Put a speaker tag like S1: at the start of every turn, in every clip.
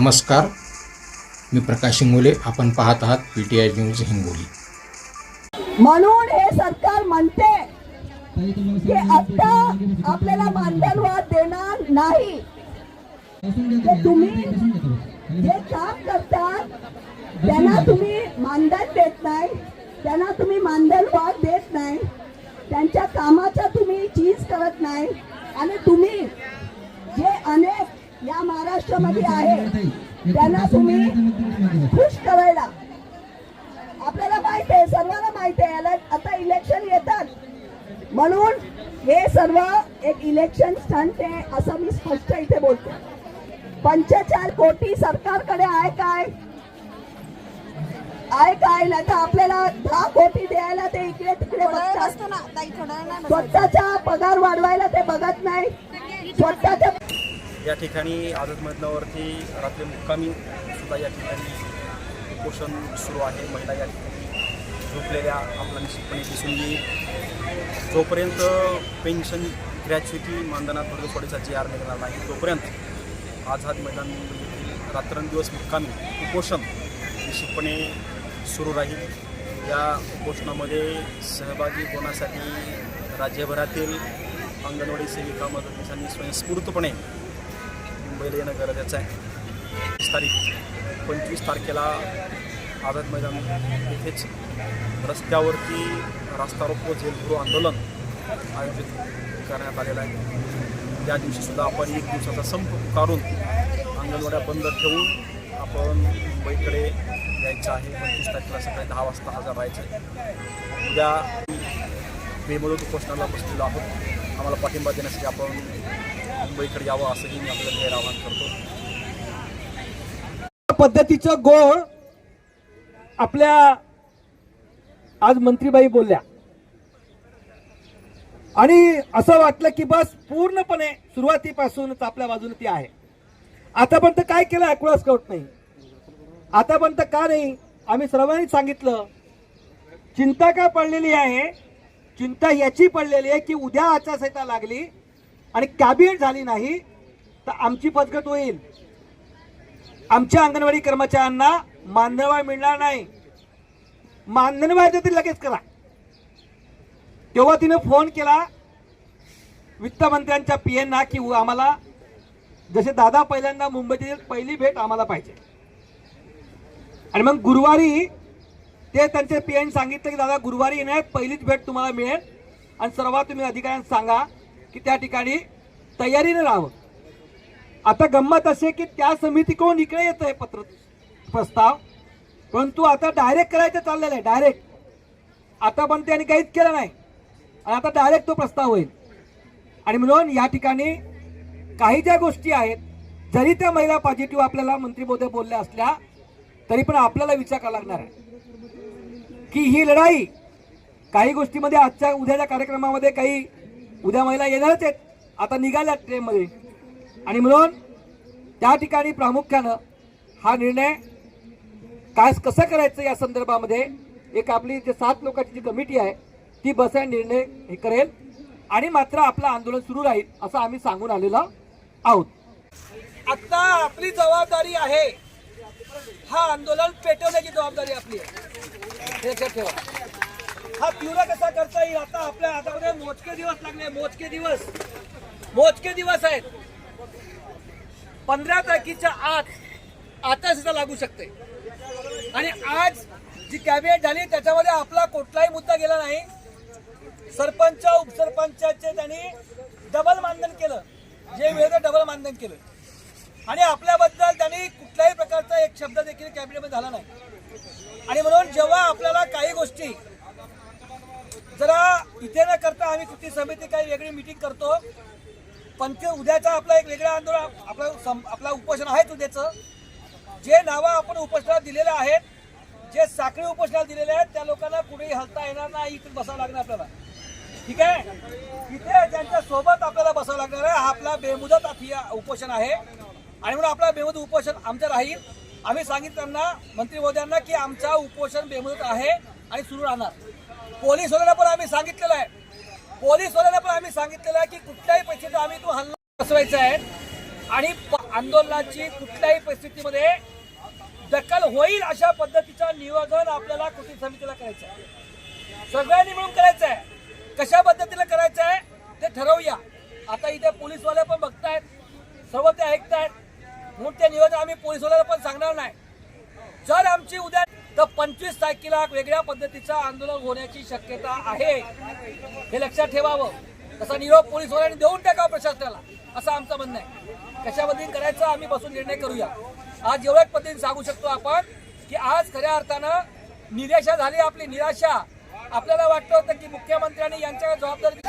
S1: नमस्कार. मी प्रकाश हिंगोले. आपण पाहत आहात P T I news Hingoli.
S2: म्हणून हे सरकार म्हणते की आता आपल्याला मानधनवाद देणार नाही. तुम्ही जे काम करतात त्यांना तुम्ही मानधन देत नाही त्यांना तुम्ही मानधनवाद देत नाही त्यांच्या कामाचा तुम्ही चीज करत नाही. आणि तुम्ही जे अनेक या महाराष्ट्रामध्ये आहे. त्यांना तुम्ही खुश करायला. आपल्याला माहीत आहे सर्वांना माहीत आहे याला आता इलेक्शन येतात. म्हणून हे सर्व एक इलेक्शन स्टंट आहे असं मी स्पष्ट इथे बोलते. पंचेचाळीस कोटी सरकारकडे आहे काय? आहे काय? नाही तर आपल्याला दहा कोटी द्यायला ते इकडे तिकडे. स्वतःचा पगार वाढवायला ते बघत नाही. स्वतःच्या
S3: या ठिकाणी आझाद मैदानावरती रात्री मुक्कामी सुद्धा या ठिकाणी उपोषण सुरू आहे. महिला या ठिकाणी झोपलेल्या आपल्याला निश्चितपणे दिसून येईल. जोपर्यंत पेन्शन ग्रॅच्युटी मानधनात भरगफोडीचा जे आर निघणार नाही तोपर्यंत आझाद मैदान येथील रात्रंदिवस मुक्कामी उपोषण निश्चितपणे सुरू राहील. या उपोषणामध्ये सहभागी होण्यासाठी राज्यभरातील अंगणवाडी सेविका मदतनीसांनी स्वयंस्फूर्तपणे मुंबईला येणं गरजेचं आहे. वीस तारीख पंचवीस तारखेला आझाद मैदान येथेच रस्त्यावरती रास्ता रोको जेलभरो आंदोलन आयोजित करण्यात आलेलं आहे. त्या दिवशीसुद्धा आपण एक दिवसाचा संप पुकारून अंगणवाड्या बंद ठेवून आपण मुंबईकडे यायचं आहे. पंचवीस तारखेला सकाळी दहा वाजता हजर राहायचं आहे. उद्या बेमुदत उपोषणाला बसलेलो आहोत. आम्हाला पाठिंबा देण्यासाठी आपण मुंबईकडे यावं असंही मी आपल्याला आवाहन करतो.
S4: पद्धतीचं गोळ आपल्या आज मंत्रीबाई बोलल्या. आणि असं वाटलं की बस पूर्णपणे सुरुवातीपासूनच आपल्या बाजूने ती आहे. आतापर्यंत काय केलं ऐकूनच कळत नाही. आतापर्यंत का नाही? आम्ही सर्वांनी सांगितलं चिंता का पडलेली आहे? चिंता याची पडलेली आहे की उद्या आचारसंहिता लागली आणि कॅबिनेट झाली नाही तर आमची फसगत होईल. आमच्या अंगणवाडी कर्मचाऱ्यांना मानधनवाय मिळणार नाही. मानधनवाय तर लगेच करा. तेव्हा तिने फोन केला वित्तमंत्र्यांच्या पी एनना की आम्हाला जसे दादा पहिल्यांदा मुंबईची पहिली भेट आम्हाला पाहिजे. आणि मग गुरुवारी ते त्यांचे पी एन सांगितलं की दादा गुरुवारी येणार पहिलीच भेट तुम्हाला मिळेल आणि सर्वात तुम्ही अधिकाऱ्यांना सांगा की त्या ठिकाणी तयारीने राहावं. आता गंमत असे की त्या समितीकडून इकडे येत आहे पत्र प्रस्ताव परंतु आता डायरेक्ट करायचं चाललेलं आहे डायरेक्ट आता पण त्यांनी काहीच केलं नाही. आणि आता डायरेक्ट तो प्रस्ताव होईल. आणि म्हणून या ठिकाणी काही ज्या गोष्टी आहेत जरी त्या महिला पॉझिटिव्ह आपल्याला मंत्री महोदय बोलल्या असल्या तरी पण आपल्याला विचार करावा लागणार आहे. की ही लढाई काही गोष्टीमध्ये आजच्या उद्याच्या कार्यक्रमामध्ये काही उद्या महिला येणारच आहेत. आता निघाल्या ट्रेनमध्ये. आणि म्हणून त्या ठिकाणी प्रामुख्यानं हा निर्णय काय कसं करायचं या संदर्भामध्ये एक आपली जे सात लोकांची जी कमिटी आहे ती बसा निर्णय हे करेल. आणि मात्र आपलं आंदोलन सुरू राहील असं आम्ही सांगून आलेलो आहोत. आता आपली जबाबदारी आहे. हा आंदोलन पेटवण्याची जबाबदारी आपली आहे. ठेवा. हा तीव्र कसा करता येईल? आता आपल्या हातामध्ये मोजके दिवस लागले मोजके दिवस. मोजके दिवस आहेत. पंधरा तारखेच्या आत आता सुद्धा लागू शकते. आणि आज जी कॅबिनेट झाली त्याच्यामध्ये आपला कुठलाही मुद्दा गेला नाही. सरपंच उपसरपंचाचे त्यांनी डबल मानधन केलं. जे वेळेचं डबल मानधन केलं. आणि आपल्याबद्दल त्यांनी कुठल्याही प्रकारचा एक शब्द देखील कॅबिनेटमध्ये झाला नाही. आणि म्हणून जेव्हा आपल्याला काही गोष्टी जरा इथे न करता आम्ही कृती समिती काही वेगळी मिटिंग करतो. पण ते उद्याचा आपला एक वेगळा आंदोलन आपलं आपला उपोषण आहेच उद्याचं. जे नावं आपण उपोषणाला दिलेलं आहेत जे साखळी उपोषणाला दिलेले आहेत त्या लोकांना कुठेही हलता येणार नाही इथे बसावं लागणार आपल्याला. ठीक आहे? इथे ज्यांच्या सोबत आपल्याला बसावं लागणार आहे हा आपला बेमुदत उपोषण आहे. आणि म्हणून आपला बेमुदत उपोषण आमचं राहील. आम्ही सांगितलं त्यांना मंत्री महोदयांना की आमचा उपोषण बेमुदत आहे आणि सुरू राहणार. पोलीस वाल्याला पण आम्ही सांगितलेलं आहे. पोलीस वाल्याला पण आम्ही सांगितलेलं आहे की कुठल्याही परिस्थितीत आम्ही तो हल्ला बसवायचा आहे. आणि आंदोलनाची कुठल्याही परिस्थितीमध्ये दखल होईल अशा पद्धतीचं नियोजन आपल्याला कृती समितीला करायचं आहे. सगळ्यांनी मिळून करायचं आहे. कशा पद्धतीला करायचं आहे ते ठरवूया. आता इथे पोलीसवाले पण बघतायत सर्व ते ऐकतायत. म्हणून ते नियोजन आम्ही पोलीसवाल्याला पण सांगणार नाही. जर आमची उद्या तर पंचवीस तारखेला वेगळ्या पद्धतीचं आंदोलन होण्याची शक्यता आहे. हे लक्षात ठेवावं. तसा निरोप पोलीसवाल्यांनी देऊन टाका प्रशासनाला. असं आमचं म्हणणं आहे. कशा पद्धतीने करायचं आम्ही बसून निर्णय करूया. आज एवढ्याच पद्धतीने सांगू शकतो आपण की आज खऱ्या अर्थानं निराशा झाली आपली निराशा. आपल्याला वाटतं होतं की मुख्यमंत्र्यांनी यांच्या जबाबदारी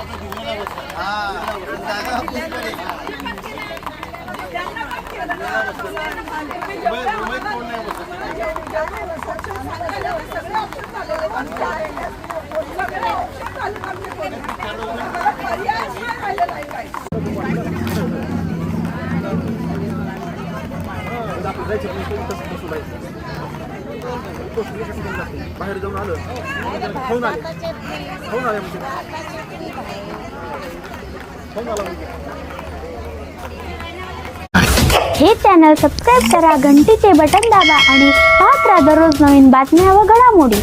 S2: बावन्न दिवसाचा संप केला पगार सगळ्यांचे कट झाले
S3: बाहेर जाऊन आलं. खाऊन आले. खाऊन आले म्हणजे. खाऊन आला म्हणजे
S5: हे चॅनल सबस्क्राईब करा घंटीचे बटन दाबा आणि पाहत राहा दररोज नवीन बातम्या व घडामोडी.